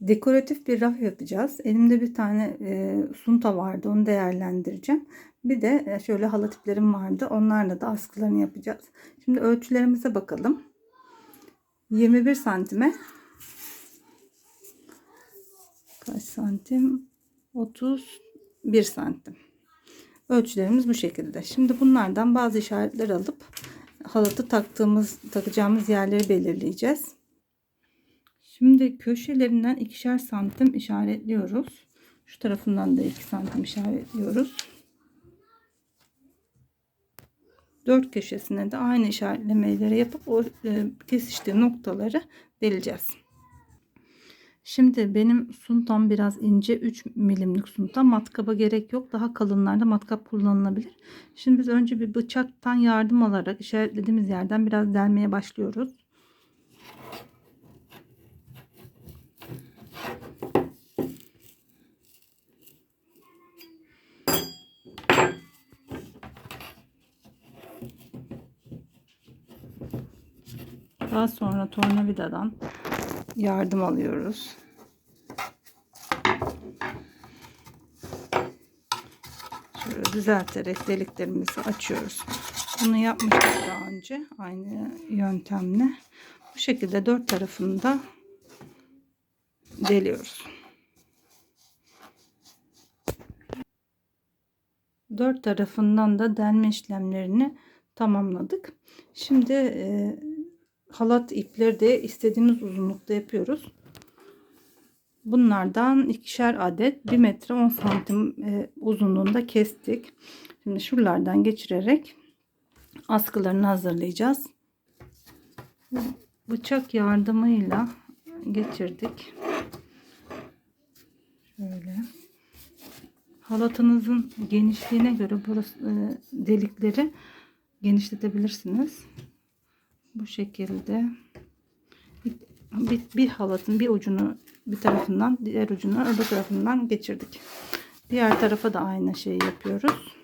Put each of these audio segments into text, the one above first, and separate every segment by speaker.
Speaker 1: Dekoratif bir raf yapacağız. Elimde bir tane e, sunta vardı. Onu değerlendireceğim. Bir de e, şöyle halı tiplerim vardı. Onlarla da askılarını yapacağız. Şimdi ölçülerimize bakalım. 21 santime kaç santim? 31 santim. Ölçülerimiz bu şekilde. Şimdi bunlardan bazı işaretler alıp halatı taktığımız takacağımız yerleri belirleyeceğiz. Şimdi köşelerinden ikişer santim işaretliyoruz. Şu tarafından da 2 santim işaretliyoruz. Dört köşesine de aynı işaretlemeleri yapıp o e, kesiştiği noktaları deleceğiz. Şimdi benim suntam biraz ince 3 milimlik sunta matkaba gerek yok daha kalınlarda matkap kullanılabilir. Şimdi biz önce bir bıçaktan yardım alarak işaretlediğimiz yerden biraz delmeye başlıyoruz. Daha sonra tornavidadan yardım alıyoruz. Şöyle düzelterek deliklerimizi açıyoruz. Bunu yapmıştık daha önce aynı yöntemle. Bu şekilde dört tarafını da deliyoruz. Dört tarafından da delme işlemlerini tamamladık. Şimdi e, halat ipleri de istediğimiz uzunlukta yapıyoruz. Bunlardan ikişer adet 1 metre 10 santim e, uzunluğunda kestik. Şimdi şuralardan geçirerek askılarını hazırlayacağız. Bıçak yardımıyla geçirdik. Şöyle. Halatınızın genişliğine göre burası e, delikleri genişletebilirsiniz. Bu şekilde bir, bir halatın bir ucunu bir tarafından diğer ucunu öbür tarafından geçirdik. Diğer tarafa da aynı şeyi yapıyoruz.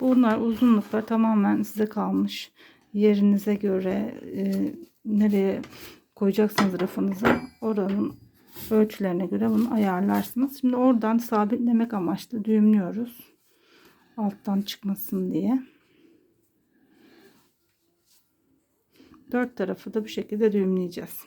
Speaker 1: Bunlar uzunluklar tamamen size kalmış. Yerinize göre e, nereye koyacaksınız rafınıza oranın ölçülerine göre bunu ayarlarsınız. Şimdi oradan sabitlemek amaçlı düğümlüyoruz. Alttan çıkmasın diye. Dört tarafı da bu şekilde düğümleyeceğiz.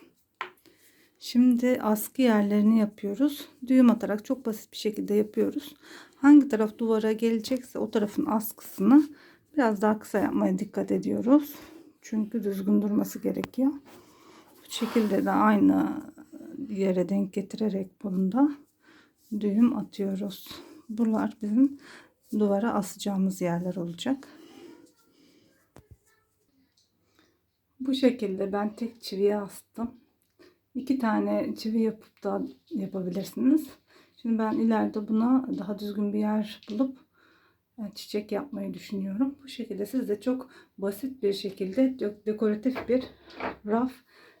Speaker 1: Şimdi askı yerlerini yapıyoruz. Düğüm atarak çok basit bir şekilde yapıyoruz. Hangi taraf duvara gelecekse o tarafın askısını biraz daha kısa yapmaya dikkat ediyoruz. Çünkü düzgün durması gerekiyor. Bu şekilde de aynı yere denk getirerek bunu da düğüm atıyoruz. Bunlar bizim duvara asacağımız yerler olacak. Bu şekilde ben tek çiviye astım. İki tane çivi yapıp da yapabilirsiniz. Şimdi ben ileride buna daha düzgün bir yer bulup e, çiçek yapmayı düşünüyorum. Bu şekilde siz de çok basit bir şekilde dekoratif bir raf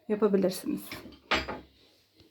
Speaker 1: yapabilirsiniz.